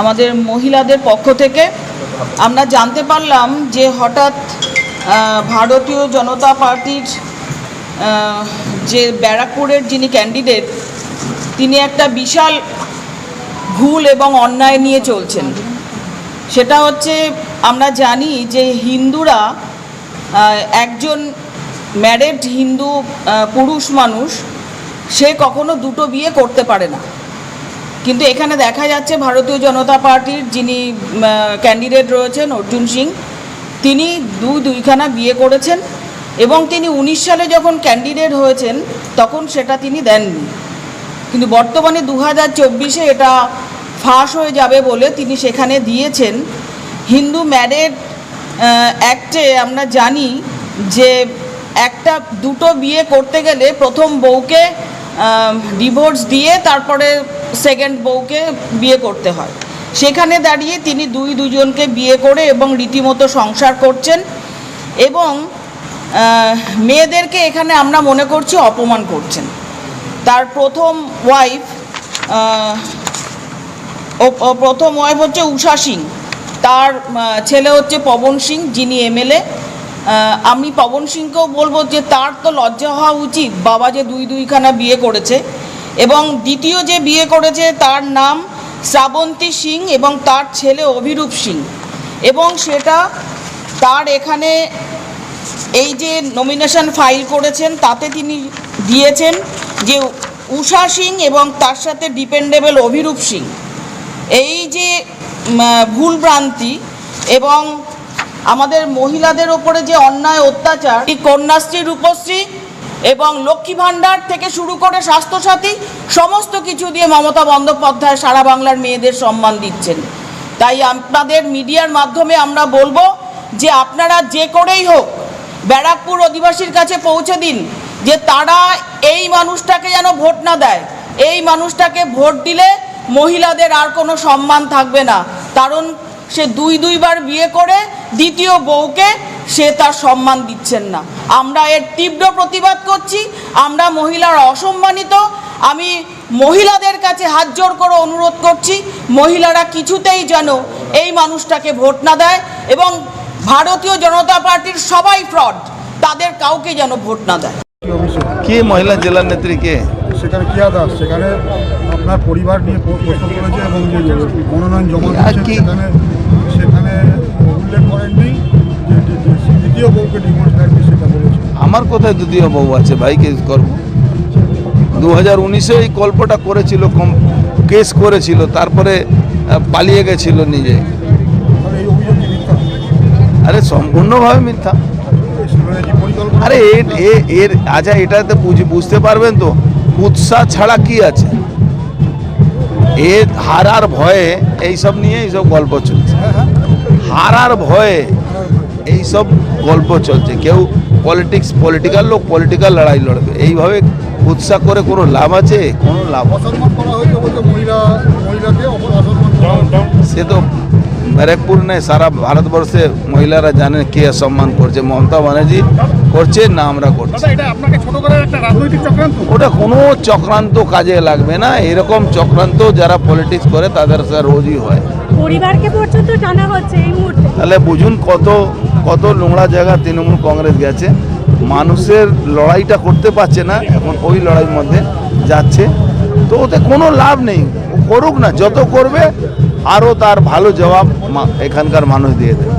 আমাদের মহিলাদের পক্ষ থেকে। আমরা জানতে পারলাম যে হঠাৎ ভারতীয় জনতা পার্টির যে ব্যারাকপুরের যিনি ক্যান্ডিডেট তিনি একটা বিশাল ভুল এবং অন্যায় নিয়ে চলছেন। সেটা হচ্ছে, আমরা জানি যে হিন্দুরা একজন ম্যারেড হিন্দু পুরুষ মানুষ, সে কখনো দুটো বিয়ে করতে পারে না। কিন্তু এখানে দেখা যাচ্ছে ভারতীয় জনতা পার্টির যিনি ক্যান্ডিডেট রয়েছেন, অর্জুন সিং, তিনি দু দুইখানা বিয়ে করেছেন এবং তিনি উনিশ সালে যখন ক্যান্ডিডেট হয়েছেন, তখন সেটা তিনি দেননি। কিন্তু বর্তমানে দু হাজার চব্বিশে এটা ফাঁস হয়ে যাবে বলে তিনি সেখানে দিয়েছেন। হিন্দু ম্যারেড অ্যাক্টে আমরা জানি যে একটা, দুটো বিয়ে করতে গেলে প্রথম বউকে ডিভোর্স দিয়ে তারপরে সেকেন্ড বউকে বিয়ে করতে হয়। সেখানে দাঁড়িয়ে তিনি দুই দুজনকে বিয়ে করে এবং রীতিমতো সংসার করছেন এবং মেয়েদেরকে এখানে আমরা মনে করছি অপমান করছেন। তার প্রথম ওয়াইফ প্রথম ওয়াইফ হচ্ছে উষা সিং। তার ছেলে হচ্ছে পবন সিং, যিনি এমএলএ আমি পবন সিংকেও বলব যে তার তো লজ্জা হওয়া উচিত। বাবা যে দুই দুইখানা বিয়ে করেছে। এবং দ্বিতীয় যে বিয়ে করেছে তার নাম শ্রাবন্তী সিং এবং তার ছেলে অভিরূপ সিং। এবং সেটা তার এখানে এই যে নমিনেশন ফাইল করেছেন তাতে তিনি দিয়েছেন যে উষা সিং এবং তার সাথে ডিপেন্ডেবল অভিরূপ সিং। এই যে উম, ভুলভ্রান্তি এবং আমাদের মহিলাদের ওপরে যে অন্যায় অত্যাচার এই কন্যাশ্রী রূপশ্রী এবং লক্ষ্মী ভাণ্ডার থেকে শুরু করে স্বাস্থ্যসাথী, সমস্ত কিছু দিয়ে মমতা বন্দ্যোপাধ্যায় সারা বাংলার মেয়েদের সম্মান দিচ্ছেন। তাই আপনাদের মিডিয়ার মাধ্যমে আমরা বলব যে আপনারা যে করেই হোক, ব্যারাকপুর অধিবাসীর কাছে পৌঁছে দিন, যে তারা এই মানুষটাকে যেন ভোট না দেয়। এই মানুষটাকে ভোট দিলে মহিলাদের আর কোনো সম্মান থাকবে না। কারণ সে দুই দুইবার বিয়ে করে দ্বিতীয় বউকে সে তার সম্মান দিচ্ছেন না। আমরা এর তীব্র প্রতিবাদ করছি আমরা মহিলারা অসম্মানিত। আমি মহিলাদের কাছে হাত জোর করে অনুরোধ করছি মহিলারা কিছুতেই যেন এই মানুষটাকে ভোট না দেয় এবং ভারতীয় জনতা পার্টির সবাই ফ্রড তাদের কাউকে যেন ভোট না দেয়। কে মহিলা জেলা নেত্রী কে? সেখানে কিয়া দাস সেখানে আপনার পরিবার নিয়ে প্রশ্ন করেছে এবং মনোনয়ন জমা কি? সেখানে সেটা বলেছে? আমার কোথায় দ্বিতীয় বউ আছে? ভাই কেস করব দু হাজার উনিশে এই গল্পটা করেছিল কম- কেস করেছিল তারপরে পালিয়ে গেছিল নিজে। মিথ্যা? আরে সম্পূর্ণভাবে মিথ্যা। আরে এর এ- এর আচ্ছা এটাতে বুঝি বুঝতে পারবেন তো উৎসাহ ছাড়া কি আছে? এ হারার ভয়ে এইসব নিয়ে এইসব গল্প চলছে। হ্যাঁ হ্যাঁ। হারার ভয়ে এইসব গল্প চলছে। কেউ পলিটিক্স পলিটিক্যাল লোক পলিটিক্যাল লড়াই লড়বে। এইভাবে উৎসাহ করে কোনো লাভ আছে? কোনো লাভ। সে তো ব্যারাকপুর নেই সারা ভারতবর্ষে মহিলারা জানে কে সম্মান করছে। মমতা ব্যানার্জি করছে না আমরা করছি। দাদা এটা আপনাকে ছোট করার একটা রাজনৈতিক চক্রান্ত? ওটা কোনো চক্রান্ত কাজে লাগবে না। এরকম চক্রান্ত যারা পলিটিক্স করে তাদের রোজই হয়। পরিবারকে পর্যন্ত টানা হচ্ছে এই মুহূর্তে। তাহলে বুঝুন কত কত নোংরা জায়গা তৃণমূল কংগ্রেস গেছে। মানুষের লড়াইটা করতে পারছে না, এখন ওই লড়াইয়ের মধ্যে যাচ্ছে। তো ওতে কোনো লাভ নেই করুক না, যত করবে আরও তার ভালো জবাব এখানকার মানুষ দিয়ে দেবে।